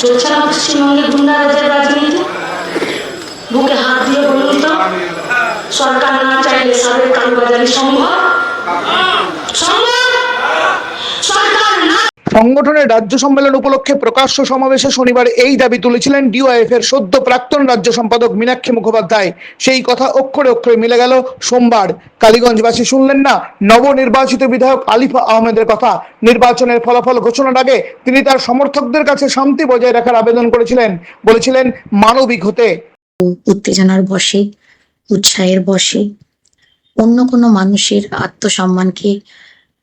চলছে না পশ্চিমবঙ্গের গুন্ডারাজের রাজনীতি? বুকে হাত দিয়ে বলুন তো, সরকার না চাইলে সাবেক কালবাজারি সম্ভব? সম্ভব! সংগঠনের রাজ্য সম্মেলন উপলক্ষে প্রকাশ্য সমাবেশে শনিবার এই দাবি তুলেছিলেন ডিওআইএফ এর সদ্য প্রাক্তন রাজ্য সম্পাদক মীনাক্ষী মুখোপাধ্যায়। সেই কথা অক্ষরে অক্ষরে মিলে গেল সোমবার। কালীগঞ্জবাসী শুনলেন না, নবনির্বাচিত বিধায়ক আলিফা আহমেদের কথা। নির্বাচনের ফলাফল ঘোষণার আগে তিনি তার সমর্থকদের কাছে শান্তি বজায় রাখার আবেদন করেছিলেন। বলেছিলেন, মানবিক হতে। উত্তেজনার বশে, উৎসাহের বশে, অন্য কোনো মানুষের আত্মসম্মানকে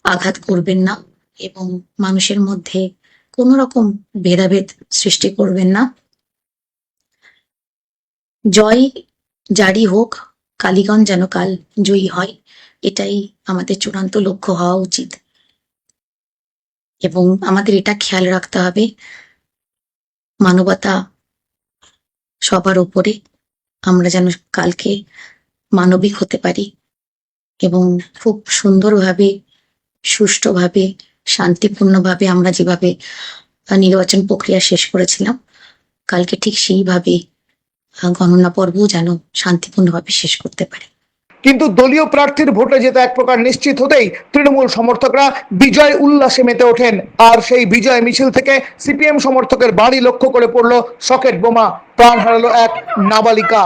আঘাত করবেন না। এবং মানুষের মধ্যে কোনো রকম ভেদাভেদ সৃষ্টি করবেন না। জয় জারি হোক কালীগঞ্জ যেন কাল জয়ী হয়, এটাই আমাদের চূড়ান্ত লক্ষ্য হওয়া উচিত। এবং আমাদের এটা খেয়াল রাখতে হবে, মানবতা সবার উপরে আমরা যেন কালকে মানবিক হতে পারি এবং খুব সুন্দরভাবে, সুষ্ঠুভাবে শান্তিপূর্ণভাবে আমরা যেভাবে নির্বাচন প্রক্রিয়া শেষ করেছিলাম কালকে ঠিক সেইভাবে গণনা পর্ব যেন শান্তিপূর্ণভাবে শেষ করতে পারে। কিন্তু দলীয় প্রার্থীর ভোটে যেতে এক প্রকার নিশ্চিত হতেই তৃণমূল সমর্থকরা বিজয় উল্লাসে মেতে ওঠেন। আর সেই বিজয় মিছিল থেকে সিপিএম সমর্থকের বাড়ি লক্ষ্য করে পড়ল সকেট বোমা। প্রাণ হারালো এক নাবালিকা।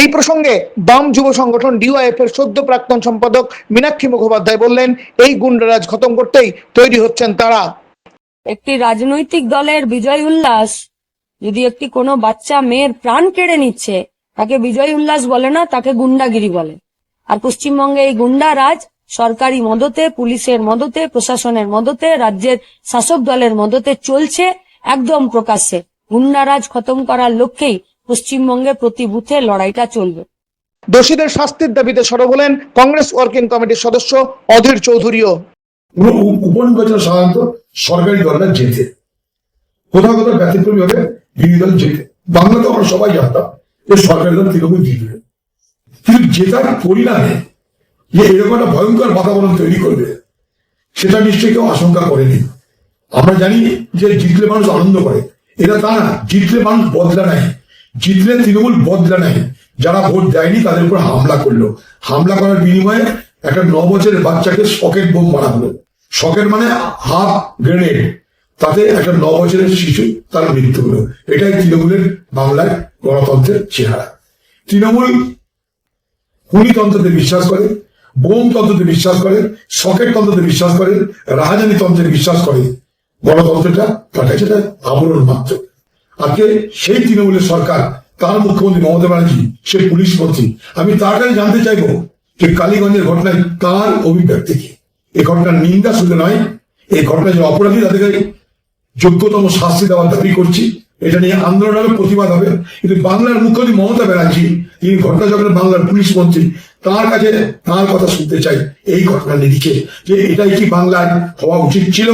এই প্রসঙ্গে বাম যুব সংগঠন ডিওয়াইএফ এর সদ্য প্রাক্তন সম্পাদক মীনাক্ষী মুখোপাধ্যায় বললেন, এই গুন্ডারাজ খতম করতেই তৈরি হচ্ছেন তারা। একটি রাজনৈতিক দলের বিজয় উল্লাস, যদি একটি কোনো বাচ্চা মেয়ের প্রাণ কেড়ে নিচ্ছে, তাকে বিজয় উল্লাস বলে না, তাকে গুন্ডাগিরি বলে। আর পশ্চিমবঙ্গে এই গুন্ডা রাজ সরকারি মদতে, পুলিশের মদতে, প্রশাসনের মদতে, রাজ্যের শাসক দলের মদতে চলছে, একদম প্রকাশ্যে। গুন্ডারাজ খতম করার লক্ষ্যেই পশ্চিমবঙ্গে প্রতি বুথে লড়াইটা চলবে। দোষীদের শাস্তির দাবিতে সরব হলেন কংগ্রেস ওয়ার্কিং কমিটির সদস্য অধীর চৌধুরীও। উপনির্বাচন সাধারণত সরকারি দলরা জেতে। কোথাও কোথাও ব্যতিক্রমী হবে বিরোধী দল জেতে। বাংলাতে আমরা সবাই জানতাম যে সরকারি দল তৃণমূল জিতবে। কিন্তু জেতার পরিণামে যে এরকম একটা ভয়ঙ্কর বাতাবরণ তৈরি করবে সেটা নিশ্চয়ই কেউ আশঙ্কা করেনি। আমরা জানি যে জিতলে মানুষ আনন্দ করে। এটা তা না জিতলে মানুষ বদলা নাই জিতলে তৃণমূল বদলা নাই যারা ভোট দেয়নি তাদের উপর হামলা করল। হামলা করার বিনিময়ে একটা ন বছরের বাচ্চাকে সকেট বোম মারা হলো। মানে হাফ গ্রেনেড। তাতে একটা ন বছরের শিশু তার মৃত্যু হলো। এটাই তৃণমূলের বাংলায় গণতন্ত্রের চেহারা। তৃণমূল খুনিতন্ত্রতে বিশ্বাস করে বোম তন্ত্রতে বিশ্বাস করে সকেট তন্ত্রতে বিশ্বাস করে রাজধানী তন্ত্রে বিশ্বাস করে। গণতন্ত্রটা তার কাছে আবরণ মাত্র। আজকে সেই তৃণমূলের সরকার, তার মুখ্যমন্ত্রী মমতা ব্যানার্জি, সে পুলিশ মন্ত্রী। আমি তার কাছে জানতে চাইব যে কালীগঞ্জের ঘটনায় তার অভিব্যক্তি কি এই ঘটনার নিন্দা শুধু নয় এই ঘটনায় যে অপরাধী, তাদেরকে যোগ্যতম শাস্তি দেওয়ার দাবি করছি। এটা নিয়ে আন্দোলন হবে প্রতিবাদ হবে। কিন্তু বাংলার মুখ্যমন্ত্রী মমতা ব্যানার্জি, তিনি ঘটনা যখন বাংলার পুলিশ মন্ত্রী, তার কাছে তার কথা শুনতে চাই এই ঘটনার নিরিখে, যে এটাই কি বাংলায় হওয়া উচিত ছিল?